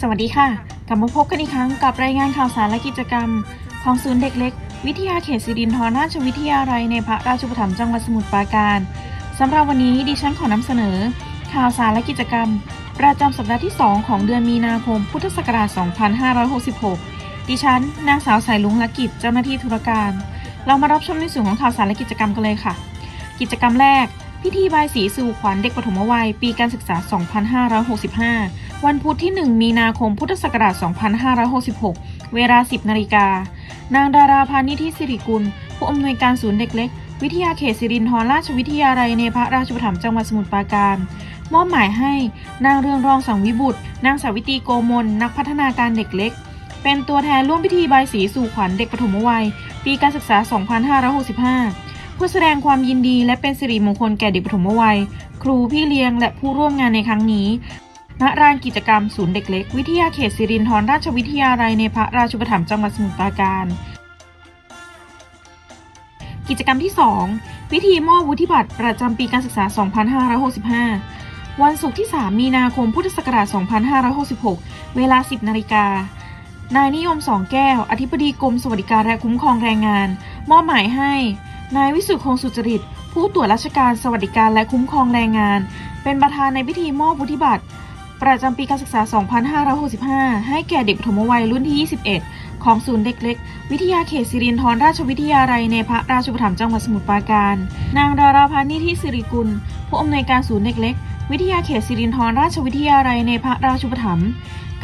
สวัสดีค่ะ กลับมาพบกันอีกครั้งกับรายงานข่าวสารและกิจกรรม ของศูนย์เด็กเล็ก วิทยาเขตสิรินธรราชวิทยาลัยในพระราชูปถัมภ์จังหวัดสมุทรปราการสำหรับวันนี้ดิฉันขอนำเสนอ ข่าวสารและกิจกรรม ประจำสัปดาห์ที่ 2 ของเดือนมีนาคม พุทธศักราช 2566 ดิฉัน นางสาวสายลุงละกิจเจ้าหน้าที่ธุรการ เรามารับชมในส่วนของข่าวสารและกิจกรรมกันเลยค่ะ กิจกรรมแรกพิธีบายสีสู่ขวัญเด็กปฐมวัย ปีการศึกษา 2565 วันพุธที่ 1 มีนาคมพุทธศักราช 2566 เวลา 10 นาฬิกา นางดาราพานิธิสิริกุล ผู้อำนวยการศูนย์เด็กเล็ก วิทยาเขตสิรินธรราชวิทยาลัยในพระราชปถัมภ์จังหวัดสมุทรปราการ มอบหมายให้ นางเรืองรองสังวิบุตร นางสาวิตีโกมล นักพัฒนาการเด็กเล็ก เป็นตัวแทนร่วมพิธีบายสีสู่ขวัญเด็กปฐมวัย ปีการศึกษา 2565 เพื่อแสดงความยินดีและเป็นสิริมงคลแก่เด็กปฐมวัย ครูพี่เลี้ยงและผู้ร่วมงานในครั้งนี้ ณลานกิจกรรมศูนย์เด็กเล็ก วิทยาเขตสิรินธรราชวิทยาลัยในพระราชูปถัมภ์จังหวัดสมุทรปราการ กิจกรรมที่ 2 พิธีมอบวุฒิบัตรประจำปีการศึกษา 2565 วันศุกร์ที่ 3 มีนาคมพุทธศักราช 2566 เวลา 10 นาฬิกานายนิยมสองแก้ว อธิบดีกรมสวัสดิการและคุ้มครองแรงงาน มอบหมายให้ นายวิสุทธิ์คงสุจริต ผู้ตรวจราชการสวัสดิการและคุ้มครองแรงงาน เป็นประธานในพิธีมอบวุฒิบัตร ประจำปีการศึกษา 2565 ให้แก่เด็กปฐมวัยรุ่นที่ 21 ของศูนย์เด็กเล็ก วิทยาเขตสิรินธรราชวิทยาลัยในพระราชูปถัมจังหวัดสมุทรปราการ นางดาราพานิธิสิริกุล ผู้อำนวยการศูนย์เด็กเล็ก วิทยาเขตสิรินธรราชวิทยาลัยในพระราชูปถัม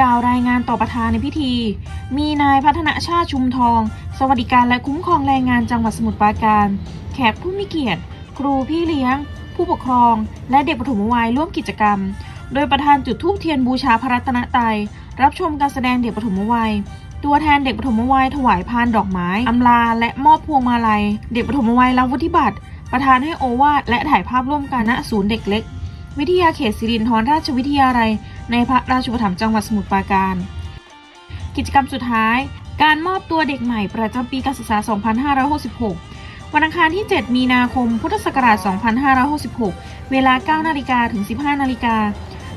กล่าวรายงานต่อประธานในพิธี มีนายพัฒนาชาติชุมทอง สวัสดิการและคุ้มครองแรงงานจังหวัดสมุทรปราการ แขกผู้มีเกียรติ ครูพี่เลี้ยง ผู้ปกครอง และเด็กปฐมวัยร่วมกิจกรรม โดยประธานจุดธูปเทียนบูชาพระรัตนตรัยรับชมการแสดงเด็กปฐมวัย ตัวแทนเด็กปฐมวัยถวายพานดอกไม้อำลา และมอบพวงมาลัย เด็กปฐมวัยรับวุฒิบัตร ประธานให้โอวาทและถ่ายภาพร่วมกันณศูนย์เด็กเล็ก วิทยาเขตสิรินธรราชวิทยาลัย ในพระราชูปถัมภ์จังหวัดสมุทรปราการ กิจกรรมสุดท้าย การมอบตัวเด็กใหม่ประจำปีการศึกษา 2566วันอังคารที่ 7 มีนาคม พุทธศักราช 2566 เวลา 9 นาฬิกาถึง 15 นาฬิกา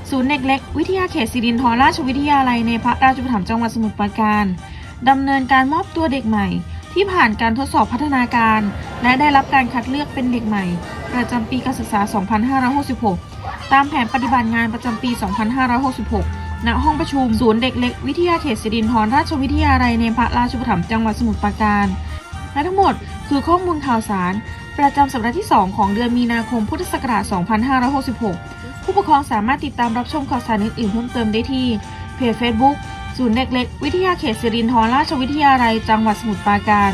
ศูนย์เด็กเล็ก วิทยาเขตสิรินธรราชวิทยาลัยในพระราชปถัมภ์จังหวัดสมุทรปราการดำเนินการมอบตัวเด็กใหม่ ที่ผ่านการทดสอบพัฒนาการ และได้รับการคัดเลือกเป็นเด็กใหม่ ประจำปีการศึกษา 2566 ตามแผนปฏิบัติงานประจำปี 2566 ณ ห้องประชุมศูนย์เด็กเล็ก วิทยาเขตสิรินธรราชวิทยาลัยในพระราชปถัมภ์จังหวัดสมุทรปราการ และทั้งหมดคือข้อมูลข่าวสาร ประจำสัปดาห์ที่ 2 ของเดือนมีนาคมพุทธศักราช 2566 ผู้ปกครองสามารถติดตามรับชมข่าวสารอื่นๆเพิ่มเติมได้ที่เพจ Facebook ศูนย์เด็กเล็กวิทยาเขตสิรินธรราชวิทยาลัยจังหวัดสมุทรปราการ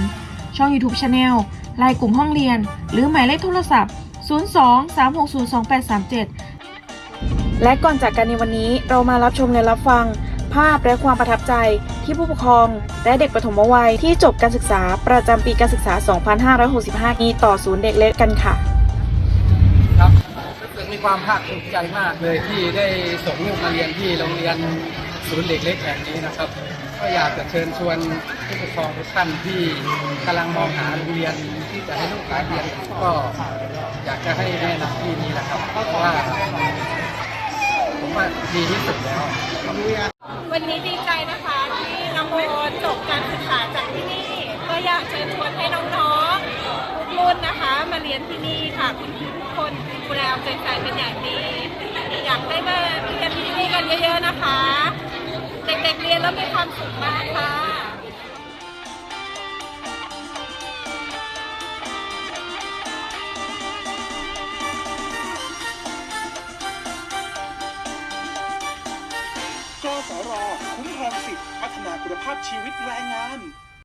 ช่อง YouTube Channel ไลน์กลุ่มห้องเรียน หรือหมายเลขโทรศัพท์ 02-360-2837 และก่อนจากกันในวันนี้เรามารับชมและรับฟัง ภาพและความประทับใจที่ผู้ปกครอง และเด็กปฐมวัยที่จบการศึกษาประจำปีการศึกษา 2565 นี้ต่อศูนย์เด็กเล็กกันค่ะ ความภาคภูมิใจมากเลยที่ได้ส่งลูกมาเรียนที่โรงเรียนศูนย์เด็กเล็กแห่งนี้นะครับ ก็อยากจะเชิญชวนผู้ปกครองทุกท่านที่กำลังมองหาโรงเรียนที่จะให้ลูกหลานเรียนก็อยากจะให้แนะนำที่นี้นะครับเพราะว่าผมว่าดีที่สุดแล้ว วันนี้ดีใจนะคะที่น้องโบจบการศึกษาจากที่นี่ก็อยากเชิญชวนให้น้อง นะคะมาเรียนที่นี่ค่ะคุณครูทุกคนดูแลเอาใจใส่เป็นอย่างดีอยากให้มาเรียนที่นี่กันเยอะๆนะคะ เด็กๆเรียนแล้วมีความสุขมากค่ะกสรคุ้มครองสิทธิพัฒนาคุณภาพชีวิตแรงงาน